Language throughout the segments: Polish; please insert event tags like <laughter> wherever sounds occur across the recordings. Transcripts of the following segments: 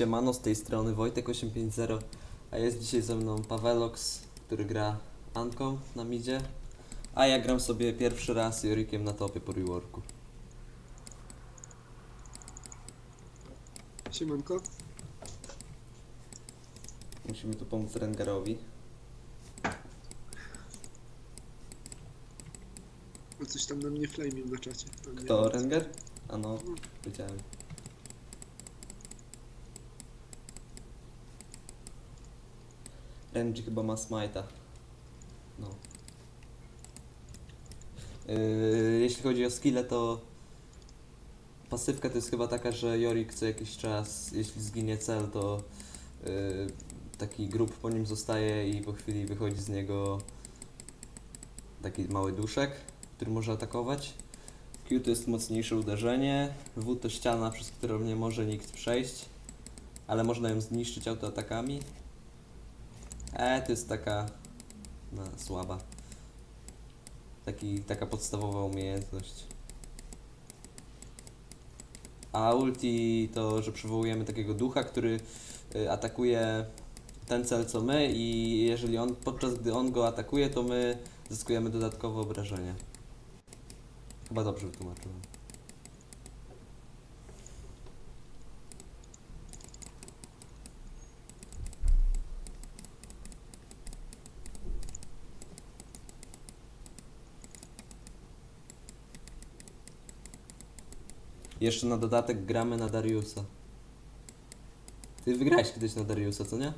siemano, z tej strony Wojtek850, a jest dzisiaj ze mną Pawelox, który gra Anką na midzie, a ja gram sobie pierwszy raz Jorikiem na topie po reworku. Siemanko. Musimy tu pomóc Rengarowi. No coś tam na mnie flaming na czacie. Nie Kto. Renger? A no, wiedziałem. Renji chyba ma smite'a. No. Yy, jeśli chodzi o skille, to pasywka to jest chyba taka, że Jorik co jakiś czas, jeśli zginie cel, to yy, taki grób po nim zostaje i po chwili wychodzi z niego taki mały duszek, który może atakować. Q to jest mocniejsze uderzenie, W to ściana, przez którą nie może nikt przejść, ale można ją zniszczyć autoatakami. E to jest taka no, słaba. Taki, taka podstawowa umiejętność. A ulti to, że przywołujemy takiego ducha, który y, atakuje ten cel co my i jeżeli on, podczas gdy on go atakuje, to my zyskujemy dodatkowe obrażenia. Chyba dobrze wytłumaczyłem. Jeszcze na dodatek gramy na Dariusa. Ty wygrałeś kiedyś na Dariusa, co nie?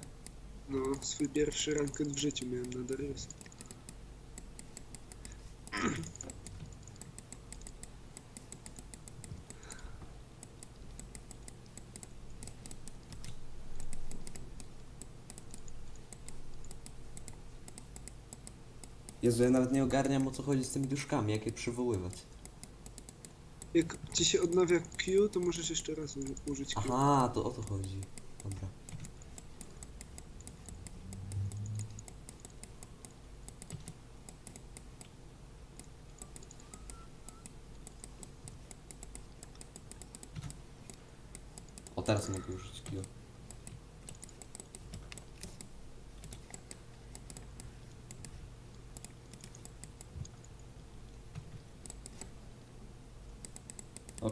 No, swój pierwszy ranket w życiu miałem na Dariusa. Jezu, ja nawet nie ogarniam o co chodzi z tymi duszkami, jak je przywoływać. Jak ci się odnawia Q, to możesz jeszcze raz użyć Q. Aha, to o to chodzi. Dobra. O, teraz mogę użyć Q.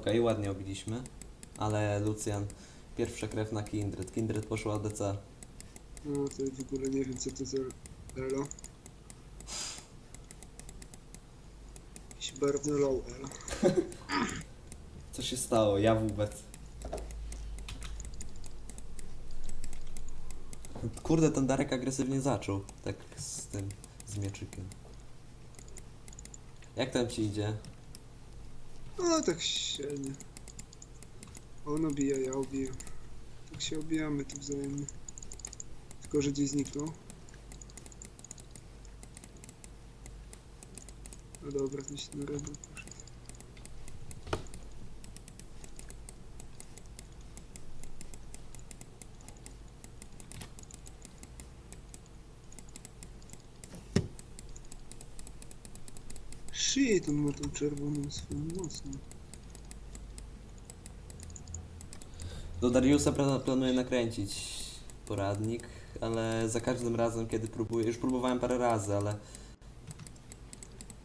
Okej, ładnie obiliśmy. Ale Lucian, pierwsza krew na Kindred. Kindred poszła DC. No, to w ogóle nie wiem co to za elo. Jakiś bardzo low elo. <laughs> Co się stało? Ja wobec. Kurde, ten Darek agresywnie zaczął. Tak z tym, z mieczykiem. Jak tam ci idzie? No, tak średnio. On obija, ja obijam. Tak się obijamy tu wzajemnie. Tylko, że gdzieś zniknął. No dobra, gdzieś na rebel Shit, on ma tą czerwoną swoją mocną. Do Dariusa pra- planuję nakręcić poradnik, ale za każdym razem, kiedy próbuję, już próbowałem parę razy, ale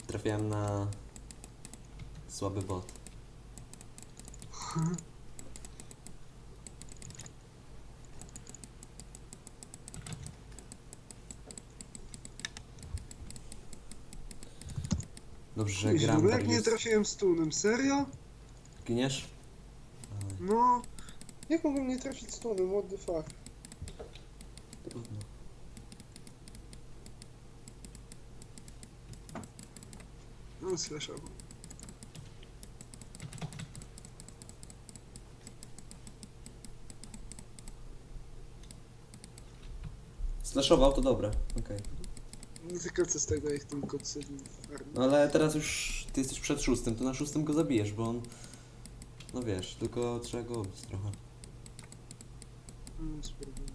trafiałem na słaby bot. Dobrze, że gram jak nie Darius. trafiłem stunem, serio? Giniesz? No. Jak mogłem nie trafić stunem, what the fuck? trudno. No, slashował. Slashował to dobre, okej. Tylko co z tego, jak ten kot sobie. No ale teraz już ty jesteś przed szóstym, to na szóstym go zabijesz, bo on... No wiesz, tylko trzeba go obić trochę. No, spróbuję.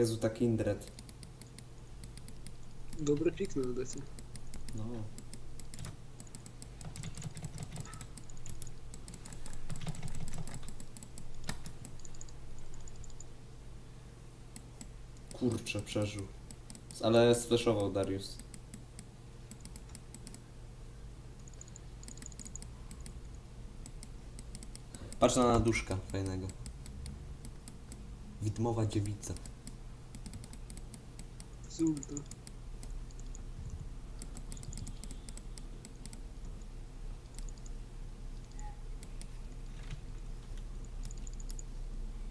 Jezu, ta Kindred. Dobry pik na DC. No. Kurczę, przeżył. Ale sfleszował Darius. Patrz na naduszka fajnego. Widmowa dziewica. Zulta.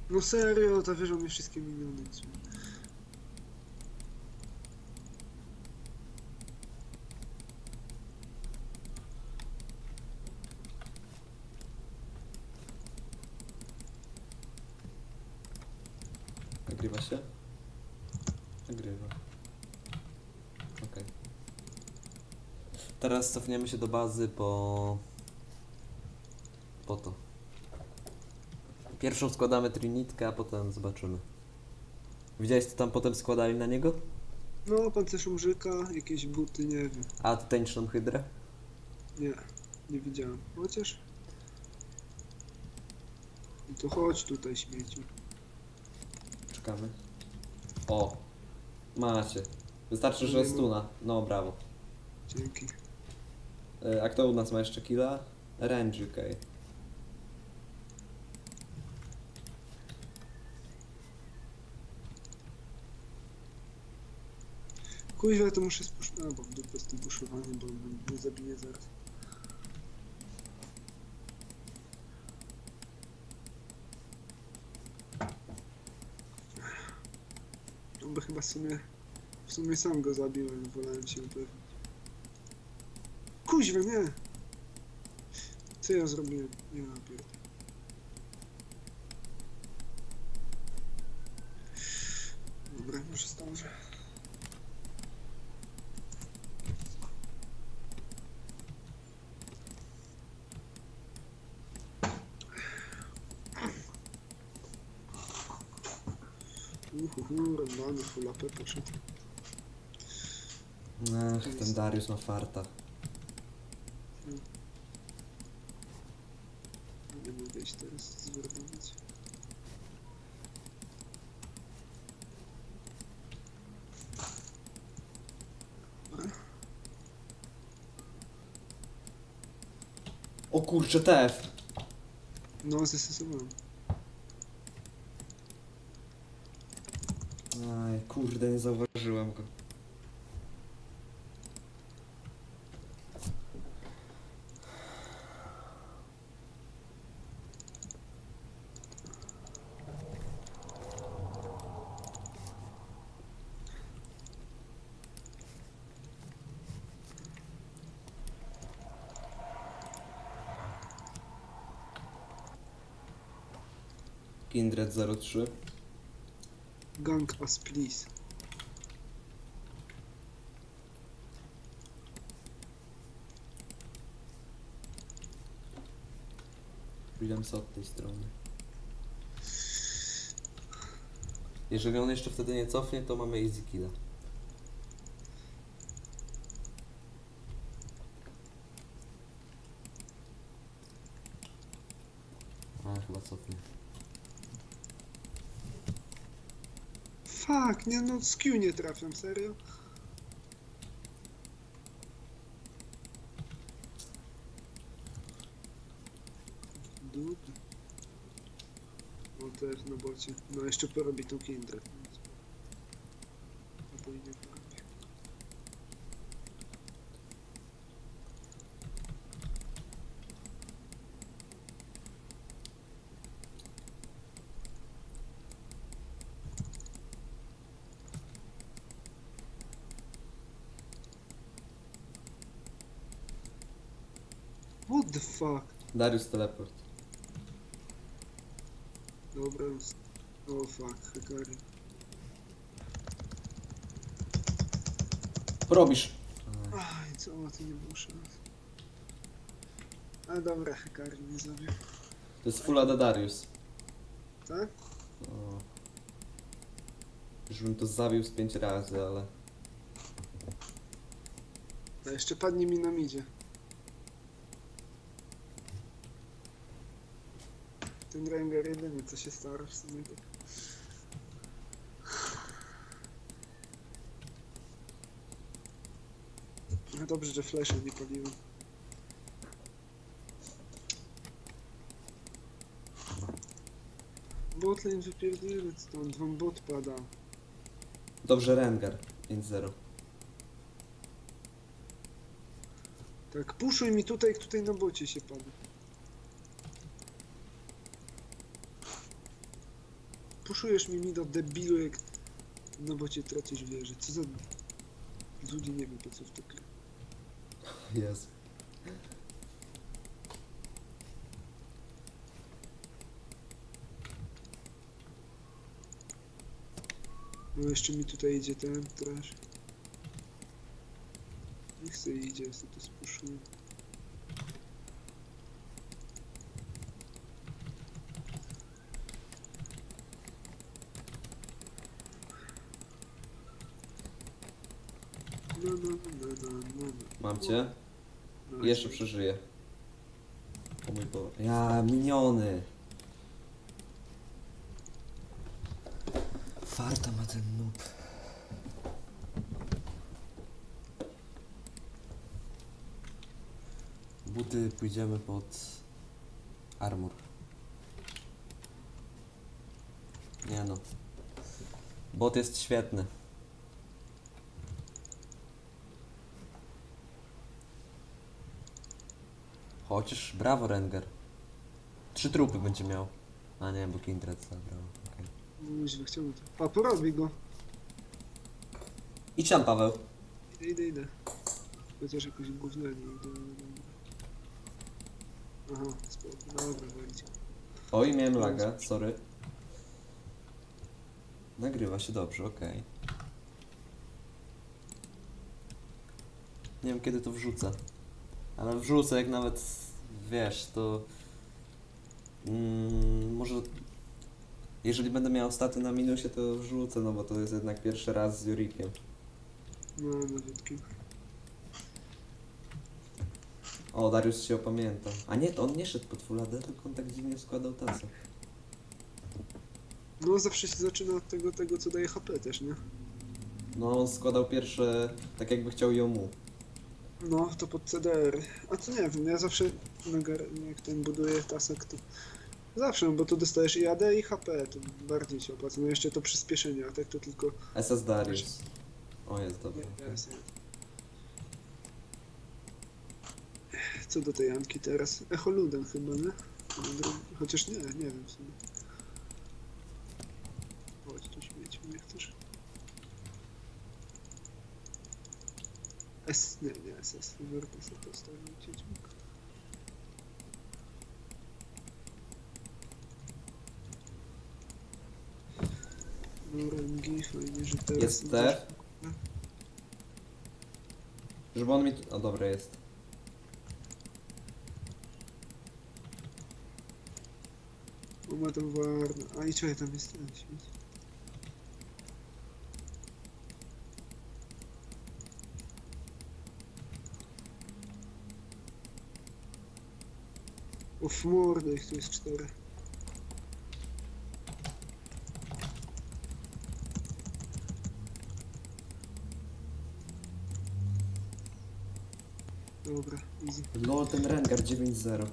No serio, ta wieża mi wszystkie miniony. co? Nagrywa się? Nagrywa. Okej. Teraz cofniemy się do bazy po... po to. Pierwszą składamy trinitkę, a potem zobaczymy. Widziałeś co tam potem składali na niego? No, pancerz umrzyka, jakieś buty, nie wiem. A tęczną hydrę? Nie, nie widziałem. Chociaż... No to chodź tutaj, śmieciu. Czekamy. O! Macie. Wystarczy, że stuna. No, brawo. Dzięki. E, A kto u nas ma jeszcze killa? Range, okej. Kuźwa, to muszę spuszczać, no bo w dupę z tym puszowaniem, bo mnie zabije zaraz. No bo chyba w sumie, w sumie sam go zabiłem, wolałem się upewnić. Kuźwa, nie! Co ja zrobiłem? Ja pierdolę. Dobra, może zdążę. Uhuhu, randany, full AP poszedł. Ten Darius ma farta. Nie mogę iść teraz zwerbować. O kurczę, TF! No, zestosowałem. Aj, kurde, nie zauważyłem Kindred03. Gang us please. William od tej strony. Jeżeli on jeszcze wtedy nie cofnie, to mamy easy killa. Nie no, z Q nie trafiam, serio? O, też na bocie. No, jeszcze porobi tą Kindred. Albo i nie porobi. What the fuck? Darius teleport. Dobra. O fuck, Hekari. Robisz! Aj, co o to nie muszę. Ale dobra, Hekari nie zabił. To jest full AD Darius. Tak? O. Już bym to zabił z pięć razy, ale... A jeszcze padnie mi na midzie. Ten Rengar jedynie co się stara w sumie tak. No dobrze, że flesza nie paliłem. Botlane wypierdolę stąd, wam bot pada. Dobrze, Rengar. 5-0. Tak, puszuj mi tutaj, jak tutaj na bocie się pada. Puszujesz mi mi do debilu, jak na bocie tracisz wieżę. Co za... Ludzi nie wiem po co w to gra. Jest. No jeszcze mi tutaj idzie ten trash. Nie chcę idzie, ja sobie to spuszuję. No, no, no, no, no, no. Mam cię. no. Jeszcze przeżyję. O mój Boże. Ja, miniony. Farta ma ten noob. Buty pójdziemy pod armor. Nie no. Bot jest świetny. Chociaż brawo Rengar. Trzy trupy będzie miał. A nie, bo Kindred zabrał. okej. No, źle chciałbym to. A, porobi go. Idź tam Paweł. Idę, idę, idę. Chociaż jakoś gównianie idę. Aha, spoko. Dobra, walić. Oj, miałem laga, sorry. Nagrywa się dobrze, okej. Nie wiem kiedy to wrzucę. Ale wrzucę jak nawet wiesz, to. Mm, może. Jeżeli będę miał staty na minusie, to wrzucę, no bo to jest jednak pierwszy raz z Jurikiem. No, nowiutki. O, Darius się opamiętał. A nie, to on nie szedł pod Full AD, tylko on tak dziwnie składał tacę. No, zawsze się zaczyna od tego, tego co daje HP też, nie? No, on składał pierwsze, tak jakby chciał ją mu. No, to pod CDR. A to nie wiem, ja zawsze jak ten buduję tasek, to zawsze, no bo to dostajesz i AD i HP, to bardziej się opłaca. No jeszcze to przyspieszenie, a tak to tylko... SS Darius. O, jest dobry. Okej. jest, Co do tej Anki teraz? Echoluden chyba, nie? Chociaż nie, nie wiem w sumie. Chodź tu śmieci, nie chcesz? S, nie, nie SS, Wyrta sobie postawił Wiedźmik. No, rangi, fajnie, że teraz... Jest T. Żeby on mi... tu- O, dobra, jest. O, ma tam warna. A i czekaj, tam jest ten śmieć. Uf, mordę, ich tu jest cztery. Dobra, easy. Lol, ten Rengar 9-0.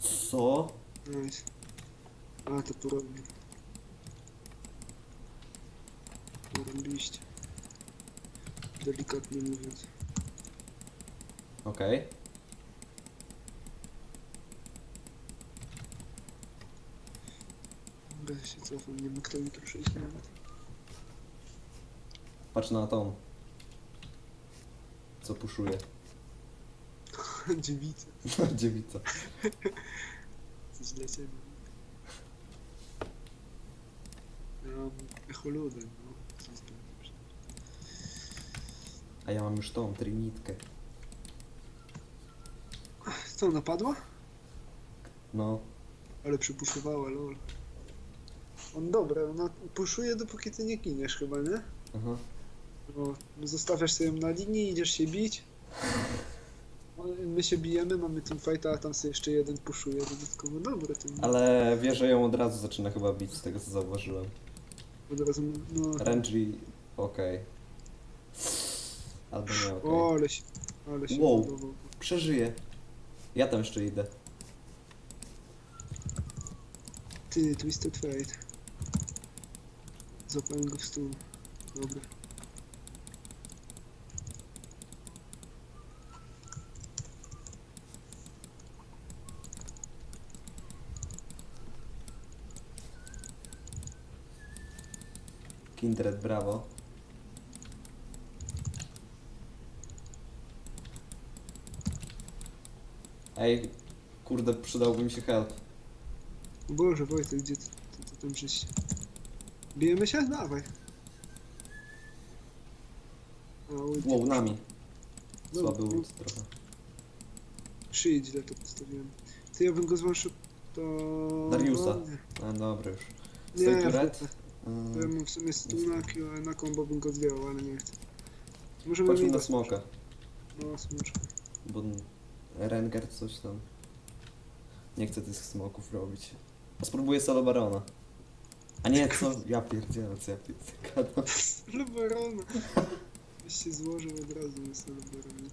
Co? Nice. A, to porobił. Porobiliście. Delikatnie mówiąc. Okej. Dobra, się cofam, nie mógł tam ruszyć nawet. Patrz na tą. Co puszuje. <laughs> Dziewica, <laughs> Dziewica. <laughs> coś dla ciebie. Ja mam no. Jest to? A ja mam już tą, trinitkę. Co, napadła? No. Ale przypuszowała, lol. On dobra, ona puszuje dopóki ty nie giniesz chyba, nie? Aha. Bo zostawiasz sobie ją na linii, idziesz się bić. No, My się bijemy, mamy teamfighta, a tam sobie jeszcze jeden puszuje dodatkowo. Dobry ten. Ale wie, że ją od razu zaczyna chyba bić, z tego co zauważyłem. Od razu, no. Renji, okej. Albo nie okej. O, ale się, ale się Wow. budował. Przeżyję. Ja tam jeszcze idę. Ty, Twisted Fate. Złapałem go w stół. Dobra. Kindred, brawo. Ej, kurde, przydałby mi się help. O Boże, Wojtek, gdzie ty, ty, ty tam żyć? Bijemy się? Dawaj. Wow, nami. Dobra, Słaby no, ult trochę. Przyjdź, źle to postawiłem. Ty, ja bym go zwłaszcza to... Dariusa. No, nie. A, dobra już. Stoi nie tu red? To ja mam w sumie stunak, a na combo bym go zdjął, ale nie chcę. Możemy Chodźmy na smoka, No, smoczka. bo Renger coś tam. Nie chcę tych smoków robić. A spróbuję solo barona. A nie, co? Ja pierdzielę, co ja pierdzielę. <laughs> Lubarona. Byś się złożył od razu na sobie Lubarona.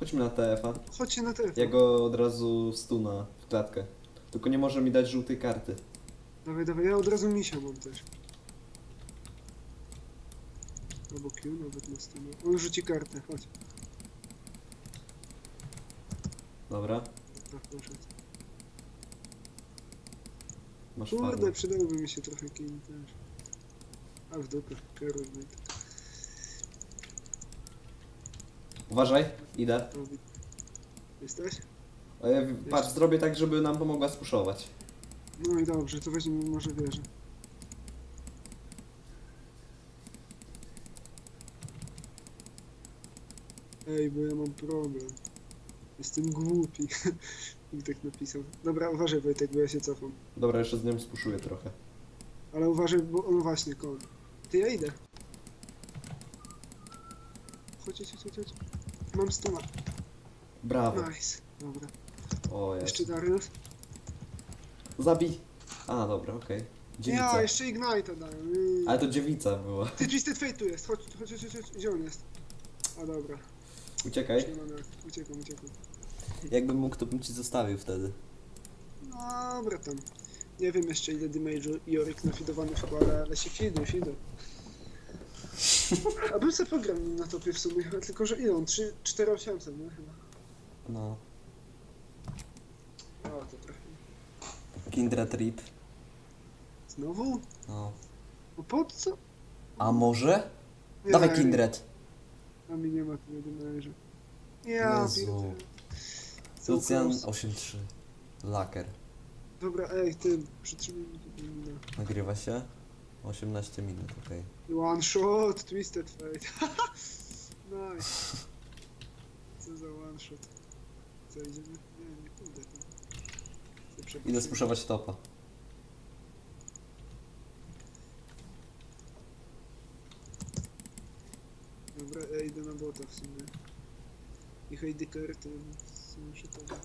Chodźmy na TF-a. Chodźcie na telefon. Ja go od razu stuna w klatkę. Tylko nie może mi dać żółtej karty. Dawaj, dawaj, ja od razu misia mam też. Albo Q nawet na stronę. On rzuci kartę, chodź. Dobra, Tak, poszedł. masz Kurde, farmę. przydałby mi się trochę kim też. A w dupę, Karol Wojtek. Uważaj, idę. O, Jesteś? E, patrz, zrobię tak, żeby nam pomogła spuszować. No i dobrze, to weźmy może wieżę. Ej, bo ja mam problem. Jestem głupi. <laughs> I tak napisał. Dobra, uważaj Wojtek, bo ja się cofam. Dobra, jeszcze z nią spuszuję trochę. Ale uważaj, bo on właśnie koń. Ty, ja idę. Chodź, chodź, chodź, chodź. Mam stuna. Brawo. Nice. Dobra. O, Jeszcze jest. Darius? Zabij. A, dobra, okej. Dziewica. Ja, jeszcze Ignite dałem. Mm. Ale to dziewica była. Ty, Twisted Fate tu jest. Chodź, chodź, chodź, chodź. Gdzie on jest? A dobra. Uciekaj. Nie jak. Uciekam, uciekam. Jakbym mógł, to bym ci zostawił wtedy. Dobra tam. Nie wiem jeszcze ile damage'u Jorik nafidowany w ale, się fiduj, fiduj. A bym sobie pograł nim na topie w sumie, tylko że ile on? 3, 4800, nie? Chyba. No. O, to trochę. Kindred Rip. Znowu? No. No po co? A może? Nie, Dawaj Kindred. A mi nie ma tyle damage'u. Ja Jezu. pierdolę. Lucian close. 8-3. Laker. Dobra, ej, ty, przytrzymaj mi tutaj minę. Nagrywa się? 18 minut, okej. One shot, twisted fate. <laughs> nice. Co za one shot. Co idziemy? Nie, nie pójdę tam. Chcę przepuścić. Idę spuszować topa. Dobra, ja idę na bota w sumie. I Heidecker to w sumie się to też.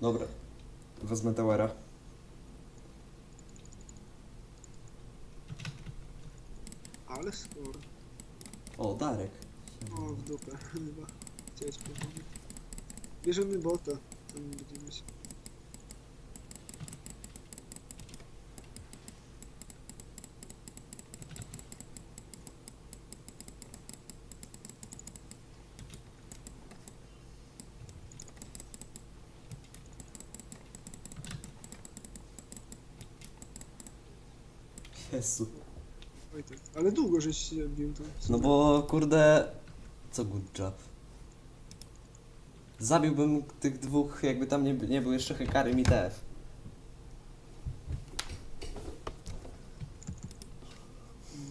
Dobra. Wezmę Towera. Ale skoro. O, Darek. O, w dupę <laughs> chyba. Chciałeś powiedzieć. Bierzemy bota. Tam będziemy się... Jezu. Oj tak. Ale długo żeś się bił w No sumie. bo kurde. Co good job. Zabiłbym tych dwóch, jakby tam nie, nie był jeszcze Hekary i TF.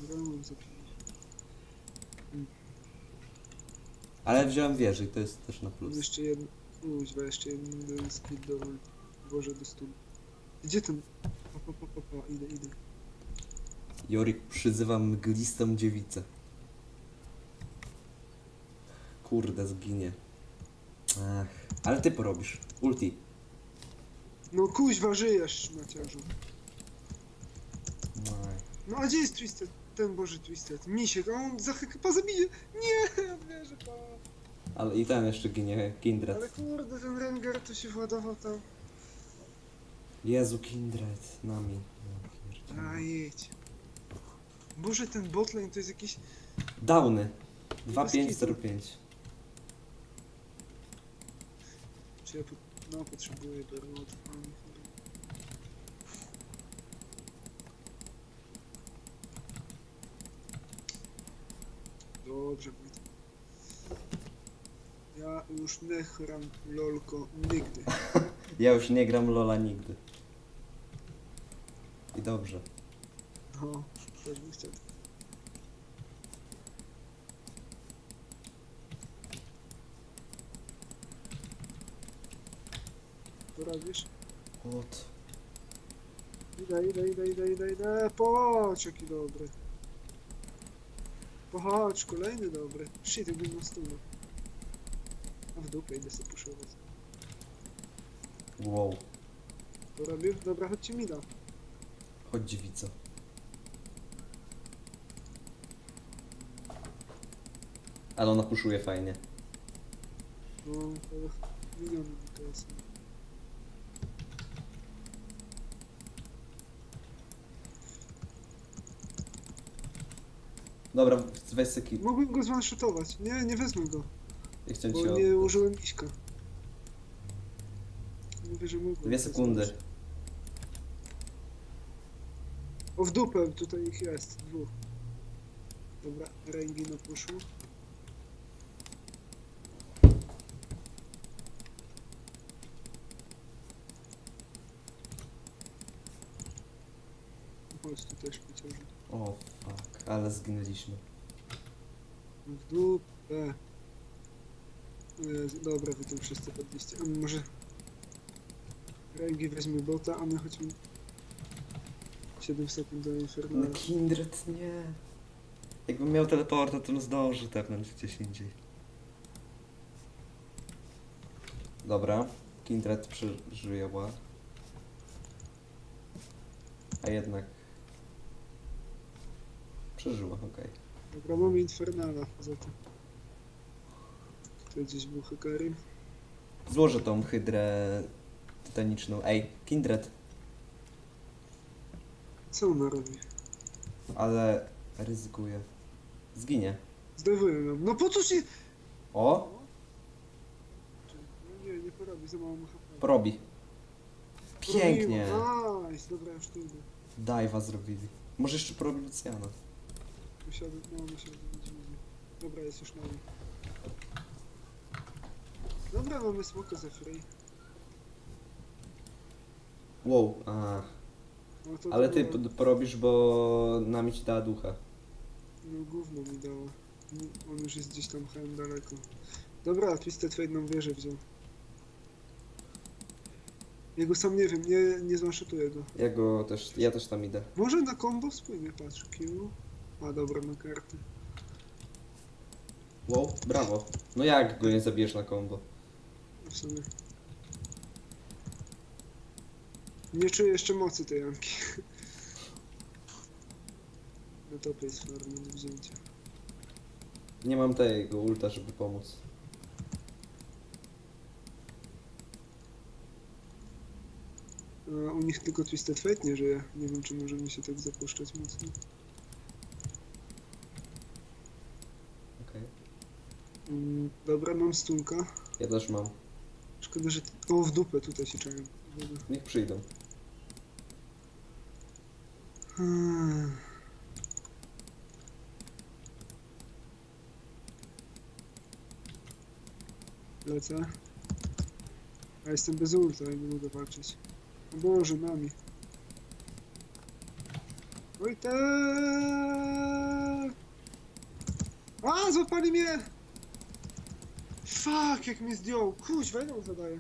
Dobra, mam zapisać. Ale wziąłem wieży i to jest też na plus. jeszcze jeden. Uźwa, jeszcze jeden skill do. Boże do stun. Gdzie ten? Pa, pa, pa, pa, pa. Idę, idę. Jorik przyzywa mglistą dziewicę. Kurde, zginie. Ach, ale ty porobisz. Ulti. No kuźwa, żyjesz, Maciarzu. No a gdzie jest Twisted? Ten Boży Twisted. Misiek, a on za chyba zabije. Nie, <laughs> wierzę, pa. Ale i ten jeszcze ginie, Ale Kindred. kurde, ten Rengar to się władował tam. Jezu, Kindred, nami. Ja pierdzielę. A jedź. Boże, ten botlane to jest jakiś... Downy. kitu. 2505. Czy ja po... no, potrzebuję chyba. Dobrze, Wojtek. Ja już nie chram lolko nigdy. Ja już nie gram <laughs> Lola nigdy. I dobrze. No, też bym chciał. Co robisz? What? Idę, idę, idę, idę, idę, idę. Pochodź, jaki dobry. Pochodź, kolejny dobry. Shit, jakbym na stół. A w dupę idę sobie puszować. Wow. To robił? Dobra, chodźcie mi da. Chodź dziewico. Ale ona puszuje fajnie. No, to miniony mi to jest. Dobra, weź seki. Mogłem go zwanshotować. Nie, nie wezmę go. Ja chciałem Bo ci nie użyłem iśka. Mówię, że mógłbym. Dwie sekundy. O w dupę, tutaj ich jest, dwóch. Dobra, Rengi na puszu. Chodź tu też. O, fuck. Ale zginęliśmy. W dupę. O Jezu, dobra, wy tam wszyscy podliście. A może... Rengi weźmie bota, a my chodźmy... 7 sekund do No Infernala. Kindred nie. Jakbym miał teleporta, to bym zdążył tepnąć gdzieś indziej. Dobra. Kindred przeżyła. A jednak... Przeżyła, okej. Dobra, mamy Infernala za to. Tutaj gdzieś był Hekarim. Złożę tą hydrę tytaniczną. Ej, Kindred. Co ona robi? Ale ryzykuję. Zginie. Zdejmuje ją. No po co się... O! No nie, nie porobi, za mało ma HP. Porobi. Pięknie. Porobiła. Nice, dobra, już tu idę. Dajwa zrobili. Może jeszcze porobi Luciana. Musiałbym, no być bliżej. Dobra, jest już nami. Dobra, mamy smoko za free. Wow, a. No to Ale ty było- porobisz, bo nami ci dała ducha. No gówno mi dało. No, On już jest gdzieś tam chyba daleko. Dobra, Twisted Fate nam wieżę wziął. Jego sam nie wiem, nie, nie zwanshotuję go. Ja go też, ja też tam idę. Może na combo spłynie, patrz, Q. A dobra, na karty. Wow, brawo. No jak go nie zabijesz na combo? W sumie. Nie czuję jeszcze mocy tej Janki. <laughs> Na topie jest farma do wzięcia. Nie mam tego ulta, żeby pomóc. A u nich tylko Twisted Fate nie żyje. Nie wiem, czy możemy się tak zapuszczać mocno. Okej. Mm, dobra, mam stunka. Ja też mam. Szkoda, że... O, w dupę tutaj się czają. Dobra. Niech przyjdą. Hmm. Lecę. A jestem bez ulta, jak nie mogę walczyć. O Boże, nami. Wojtek! A, złapali mnie! Fuck, jak mnie zdjął. Kuźwa, ile on zadaje?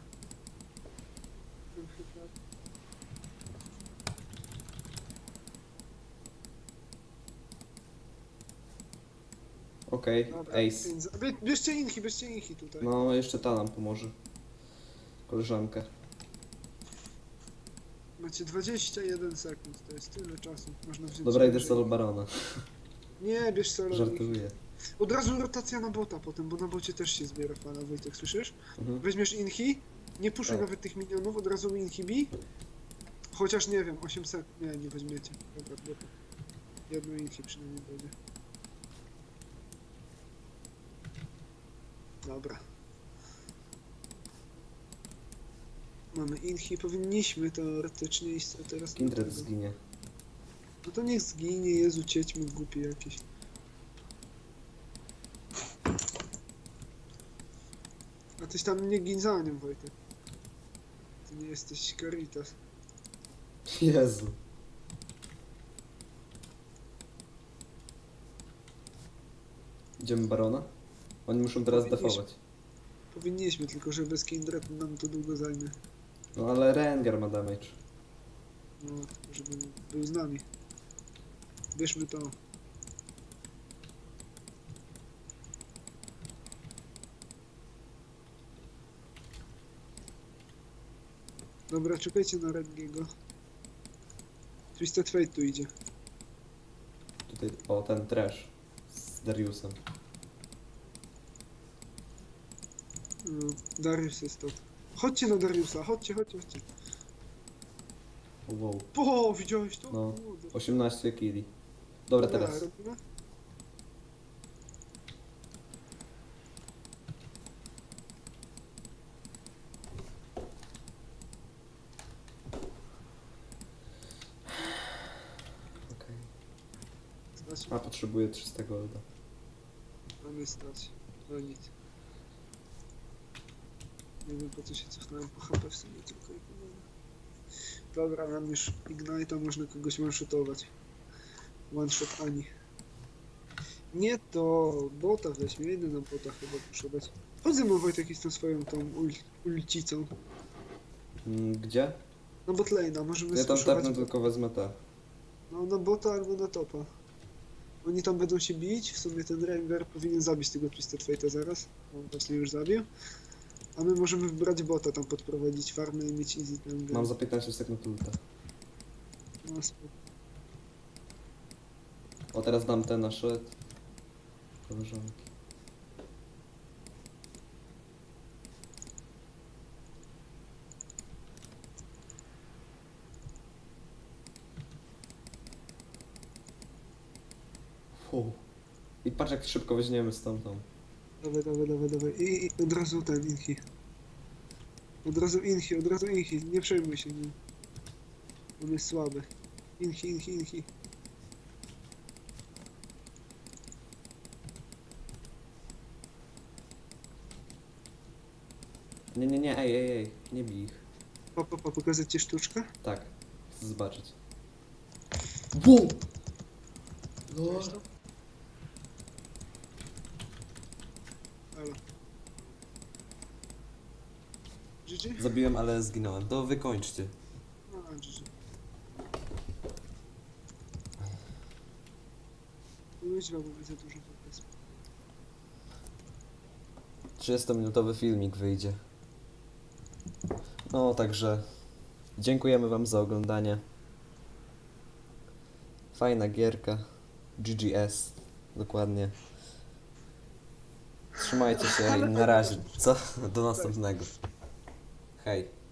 Okej, Dobra, ace. więc- bie- Bierzcie inchi, bierzcie inchi tutaj. No, jeszcze ta nam pomoże. Koleżankę. Macie 21 sekund, to jest tyle czasu. Można wziąć Dobra, idę solo barona. Nie, bierz solo. Żartuję. Od razu rotacja na bota potem, bo na bocie też się zbiera fala, Wojtek, słyszysz? Mhm. Weźmiesz inhi, nie puszuj Tak. nawet tych minionów, od razu inhi bi. Chociaż nie wiem, 8 sekund, nie, nie weźmiecie. Dobra, bota. Jedno inhi przynajmniej będzie. Dobra. Mamy inhi, powinniśmy teoretycznie iść teraz na Kindred tego. zginie. No to niech zginie, Jezu, ciećmy głupi jakiś. Tyś tam nie gin za Wojtek. Ty nie jesteś Caritas. Jezu. Idziemy barona? Oni muszą teraz Powinniśmy. defować. Powinniśmy, tylko że bez Kindred nam to długo zajmie. No ale Rengar ma damage. No, żeby był z nami. Bierzmy to. Dobra, czekajcie na Redgiego. Twisted Fate tu idzie. Tutaj, o ten trash. Z Dariusem. No, Darius jest to. Chodźcie na Dariusa, chodźcie, chodźcie, chodźcie. Wow. Po, widziałeś to? No. Kurde. 18 killi. Dobra, teraz. robimy? Okej. Stać, A, potrzebuję 300 golda. mamy stać. No nic. Nie wiem po co się cofnąłem po HP w sumie tylko i tyle. Dobra, mam już Ignite'a, można kogoś one-shotować. One shot Ani. Nie to, bota weźmie, idę na bota chyba puszować. Chodź ze mną Wojtek z tą swoją tą ul ulcicą. Mm, Gdzie? Na botlane'a, możemy Ja tam spuszować tepnę, tylko wezmę te. No na bota albo na topa. Oni tam będą się bić, w sumie ten Rengar powinien zabić tego Twisted Fate'a zaraz. On właśnie już zabił. A my możemy wybrać bota tam podprowadzić farmę i mieć easy ten. Mam za 15 sekund ulta. No, spoko. O, teraz dam te nasze koleżanki. I patrz jak szybko weźmiemy stamtąd. Dawaj, dawaj, dawaj, dawaj. I, I od razu ten Inhi. Od razu Inhi, od razu Inhi. Nie przejmuj się nim. On jest słaby. Inhi, Inhi, Inhi. Nie, nie, nie, ej, ej, ej, nie bij ich. Pa, pa, pa, pokazać ci sztuczkę? Tak, chcę zobaczyć. Bum! Widziałeś to? GG? Zabiłem, ale zginąłem. To wykończcie. No, GG. Łyżwa, bo widzę dużo FPS. 30-minutowy filmik wyjdzie. No, także dziękujemy Wam za oglądanie. Fajna gierka. GGS. Dokładnie. Trzymajcie się i na razie. Co? Do następnego. Hej.